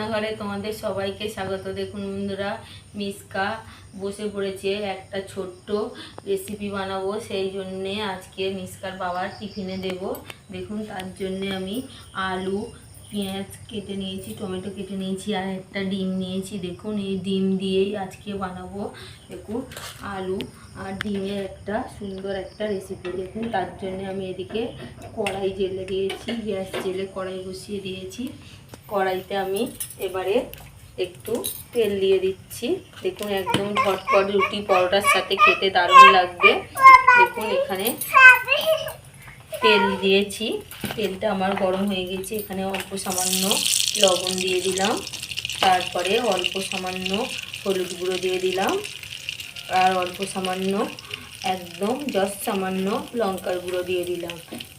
রান্নাঘরে তোমাদের সবাইকে স্বাগত। দেখুন বন্ধুরা, মিসকা বসে পড়েছে একটা ছোট্ট রেসিপি বানাবো, সেই জন্যে আজকে মিসকার বাবার টিফিনে দেব। দেখুন, তার জন্যে আমি আলু পেঁয়াজ কেটে নিয়েছি, টমেটো কেটে নিয়েছি, আর একটা ডিম নিয়েছি। দেখুন, এই ডিম দিয়েই আজকে বানাবো। দেখুন, আলু আর ডিমের একটা সুন্দর একটা রেসিপি দেখুন, তার জন্য আমি এদিকে কড়াই জেলে দিয়েছি, গ্যাস জেলে কড়াই বসিয়ে দিয়েছি। কড়াইতে আমি এবারে একটু তেল দিয়ে দিচ্ছি। দেখুন, একদম ঝটপট রুটি পরোটার সাথে খেতে দারুণ লাগবে। দেখুন, এখানে তেল দিয়েছি। তেলটা আমার গরম হয়ে গেছে। এখানে অল্প সামান্য লবণ দিয়ে দিলাম। তারপরে অল্প সামান্য হলুদ গুঁড়ো দিয়ে দিলাম। আর অল্প সামান্য, একদম জাস্ট সামান্য লঙ্কার গুঁড়ো দিয়ে দিলাম।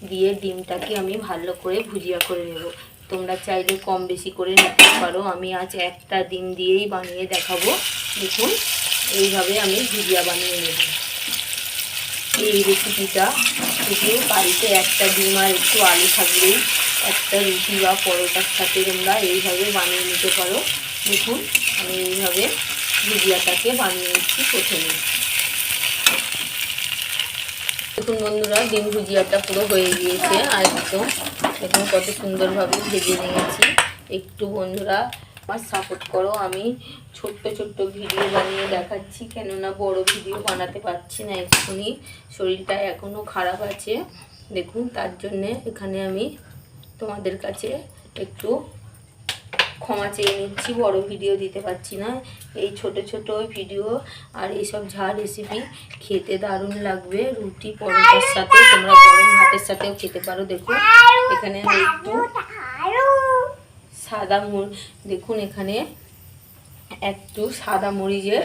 দিয়ে ডিমটাকে আমি ভালো করে ভুজিয়া করে নেব। তোমরা চাইলে কম বেশি করে নিতে পারো। আমি আজ একটা ডিম দিয়েই বানিয়ে দেখাবো। দেখুন, এইভাবে আমি ভুজিয়া বানিয়ে নেব। এই রেসিপিটা শুধু বাড়িতে একটা ডিম আর একটু আলু থাকলেই একটা রুটি বা পরোটার সাথে তোমরা এইভাবে বানিয়ে নিতে পারো। দেখুন, আমি এইভাবে ভুজিয়াটাকে বানিয়ে নিচ্ছি প্রথমে। দেখুন বন্ধুরা, ডিম ভুজিয়াটা পুরো হয়ে গিয়েছে আর একদম, দেখুন কত সুন্দরভাবে ভেজে নিয়েছি। একটু বন্ধুরা আমার সাপোর্ট করো, আমি ছোট্ট ছোট্ট ভিডিও বানিয়ে দেখাচ্ছি, কেননা বড় ভিডিও বানাতে পারছি না এক্ষুনি। শরীরটা এখনও খারাপ আছে। দেখুন, তার জন্যে এখানে আমি তোমাদের কাছে একটু ক্ষমা চেয়ে নিচ্ছি, বড় ভিডিও দিতে পারছি না। এই ছোট ছোট ভিডিও আর এইসব ঝাল রেসিপি খেতে দারুণ লাগবে। রুটি, পরোটার সাথে তোমরা গরম ভাতের সাথেও খেতে পারো দেখুন এখানে আমি একটু সাদা দেখুন এখানে একটু সাদা মরিচের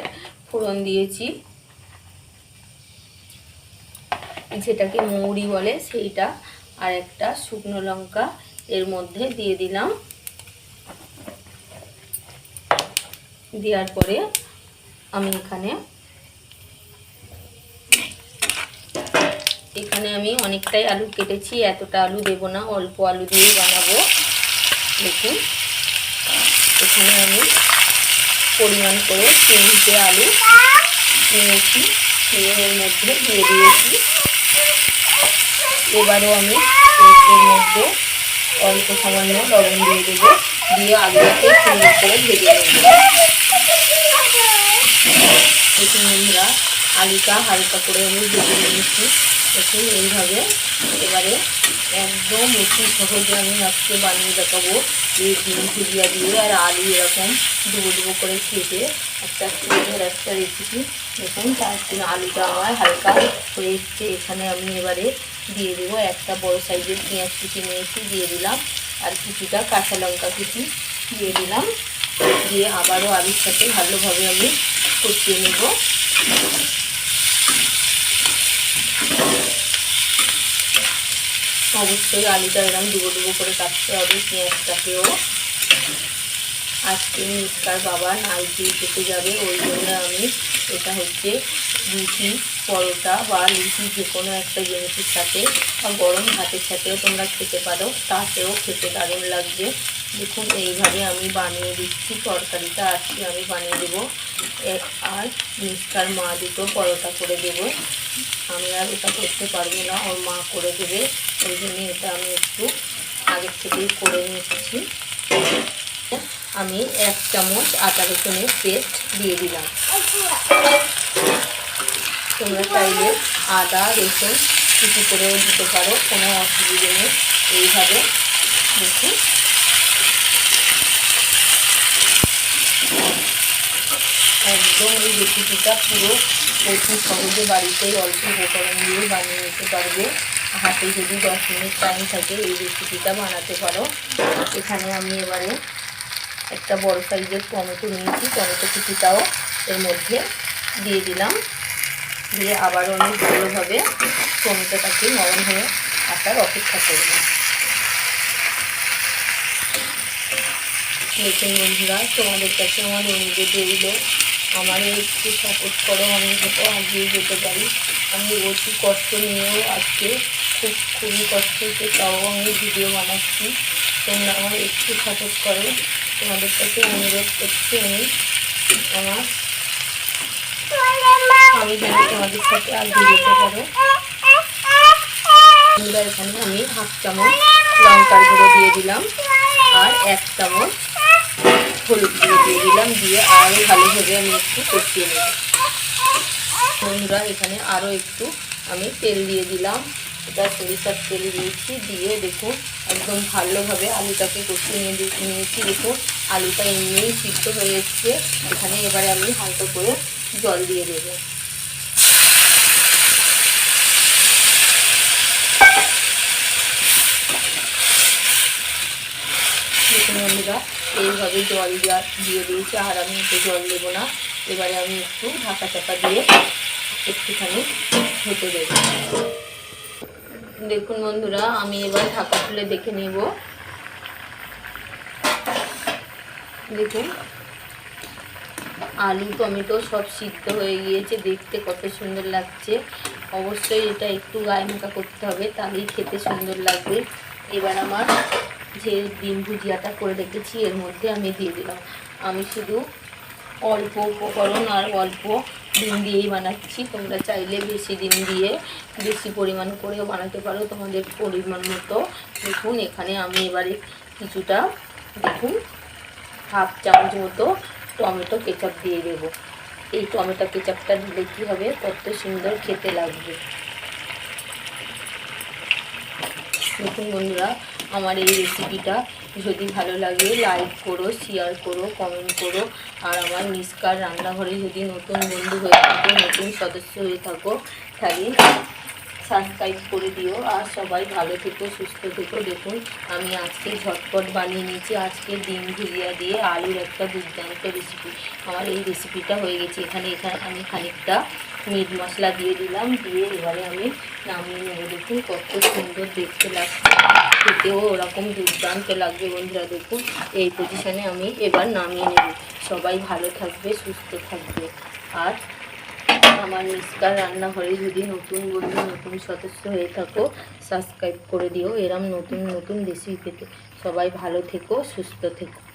ফোড়ন দিয়েছি। যেটাকে মৌরি বলে সেইটা আর একটা শুকনো লঙ্কা এর মধ্যে দিয়ে দিলাম। দেওয়ার পরে আমি এখানে এখানে আমি অনেকটাই আলু কেটেছি, এতটা আলু দেব না, অল্প আলু দিয়েই বানাবো। দেখুন। এখানে আমি পরিমাণ করে তিনটে আলু নিয়েছি। নিয়ে এর মধ্যে দিয়ে দিয়েছি। এবারও আমি এর মধ্যে অল্প সামান্য লবণ দিয়ে দেবো। দিয়ে আলুটাকে সুন্দর করে ভেজে নেব। দেখুন বন্ধুরা আলুটা হালকা করে আমি ভেজে নিয়েছি দেখুন, এইভাবে এবারে একদম অতি সহজে আমি আজকে বানিয়ে দেখাবো এই ডিম ভুজিয়া দিয়ে। আর আলু এরকম ডুবো ডুবো করে খেতে একটা সুন্দর একটা রেসিপি দেখুন, তার জন্য আলুটা আমার হালকা হয়ে এসছে, এখানে আমি এবারে দিয়ে দেবো একটা বড় সাইজের পেঁয়াজ কুচি নিয়েছি, দিয়ে দিলাম। আর কিছুটা কাঁচা লঙ্কা কুচি দিয়ে দিলাম। দিয়ে আবারও আলুর সাথে ভালোভাবে আমি কষিয়ে নেব। অবশ্যই আলুটা এরকম ডুবো ডুবো করে কাটতে হবে, পেঁয়াজটাকেও। আজকে মিসকার বাবা নাইটি খেতে যাবে, ওই জন্য আমি এটা হচ্ছে রুটি, পরোটা বা লুচি যে কোনো একটা জিনিসের সাথে, বা গরম ভাতের সাথেও তোমরা খেতে পারো, তাতেও খেতে দারুণ লাগবে। দেখুন, এইভাবে আমি বানিয়ে দিচ্ছি, তরকারিটা আজকে আমি বানিয়ে দেবো। আর মিসকার মা দুটো পরোটা করে দেবো। আমি আর এটা করতে পারব না, ওর মা করে দেবে। ওই জন্য এটা আমি একটু আগের থেকেই করে নিচ্ছি। আমি এক চামচ আদা রসুনের পেস্ট দিয়ে দিলাম। তোমরা চাইলে আদা, রসুন, কিছু করেও দিতে পারো, কোনো অসুবিধে নেই। এইভাবে দেখুন। একদম এই রেসিপিটা পুরো অতি সহজে বাড়িতেই অল্প উপকরণ দিয়ে বানিয়ে নিতে পারবে। হাতে যদি দশ মিনিট টাইম থাকে, এই রেসিপিটা বানাতে পারো। এখানে আমি এবারে একটা বড় সাইজের টমেটো নিয়েছি। টমেটো কুচিটাও এর মধ্যে দিয়ে দিলাম। দিয়ে আবারও আমি ভালোভাবে টমেটোটাকে নরম হয়ে আসার অপেক্ষা করব। দেখুন বন্ধুরা, তোমাদের কাছে আমার অনুরোধ রইল। আমার একটু সাপোর্ট করো, আমি যাতে আগিয়ে যেতে পারি। আমি অতি কষ্ট নিয়েও আজকে খুব, খুবই কষ্ট হচ্ছে, তাও আমি ভিডিও বানাচ্ছি। তোমরা আমার একটু সাপোর্ট করো। তোমাদের কাছে অনুরোধ করছি আমি আমার আমি জানি তোমাদের সাথে আগে যেতে পারো। এখানে আমি হাফ চামচ লঙ্কার গুঁড়ো দিয়ে দিলাম, আর এক চামচ হলুদ গুঁড়ো দিয়ে দিলাম, দিয়ে আরও ভালোভাবে আমি একটু কষিয়ে নেব। বন্ধুরা, এখানে আরও একটু আমি তেল দিয়ে দিলাম। এটা সরিষার তেল দিয়েছি, দিয়ে দেখুন একদম ভালোভাবে আলুটাকে কষিয়ে নিয়ে নিয়েছি। দেখুন, আলুটা এমনিই সিদ্ধ হয়ে এসছে। এখানে এবারে আমি হালকা করে জল দিয়ে দেবো। দেখুন বন্ধুরা এইভাবে জল দেওয়া দিয়ে দিয়েছি, আর আমি একটু জল দেবো না। এবারে আমি একটু ঢাকা চাপা দিয়ে একটুখানি হতে দেবো। দেখুন বন্ধুরা, আমি এবার ঢাকা খুলে দেখে নিব। দেখুন, আলু, টমেটো সব সিদ্ধ হয়ে গিয়েছে। দেখতে কত সুন্দর লাগছে। অবশ্যই এটা একটু গায়ে মাখা করতে হবে, তাহলেই খেতে সুন্দর লাগবে। এবার আমার যে ডিম ভুজিয়াটা করে রেখেছি, এর মধ্যে আমি দিয়ে দিলাম। আমি শুধু অল্প উপকরণ আর অল্প ডিম দিয়েই বানাচ্ছি। তোমরা চাইলে বেশি ডিম দিয়ে বেশি পরিমাণ করেও বানাতে পারো। তোমাদের পরিমাণ মতো দেখুন, এখানে আমি এবারে কিছুটা, দেখুন, হাফ চামচ মতো টমেটো কেচাপ দিয়ে দেবো। এই টমেটো কেচাপটা দিলে কী হবে? কত সুন্দর খেতে লাগবে। দেখুন বন্ধুরা আমার এই রেসিপিটা যদি ভালো লাগে লাইক করো শেয়ার করো কমেন্ট করো। আর আমার মিসকার রান্নাঘরে যদি নতুন বন্ধু হয়ে থাকো, নতুন সদস্য হয়ে থাকো, তাহলে সাবস্ক্রাইব করে দিও। আর সবাই ভালো থেকো, সুস্থ থেকো। দেখুন, আমি আজকে ঝটপট বানিয়ে নিয়েছি। আজকে ডিম ভুজিয়া দিয়ে আলুর একটা দুর্দান্ত রেসিপি আমার এই রেসিপিটা হয়ে গেছে। এখানে এখানে আমি খানিকটা মিট মশলা দিয়ে দিলাম। দিয়ে এবারে আমি নামিয়ে নেব। দেখুন, কত সুন্দর দেখতে লাগছে। খেতেও ওরকম দুর্দান্ত লাগবে বন্ধুরা, দেখুন। এই পজিশানে আমি এবার নামিয়ে নেব। সবাই ভালো থাকবে, সুস্থ থাকবে। আর আমার মিসকার রান্নাঘরে যদি নতুন বন্ধু, নতুন সদস্য হয়ে থাকো সাবস্ক্রাইব করে দিও। এরম নতুন নতুন রেসিপি পেতে। সবাই ভালো থেকো, সুস্থ থেকো।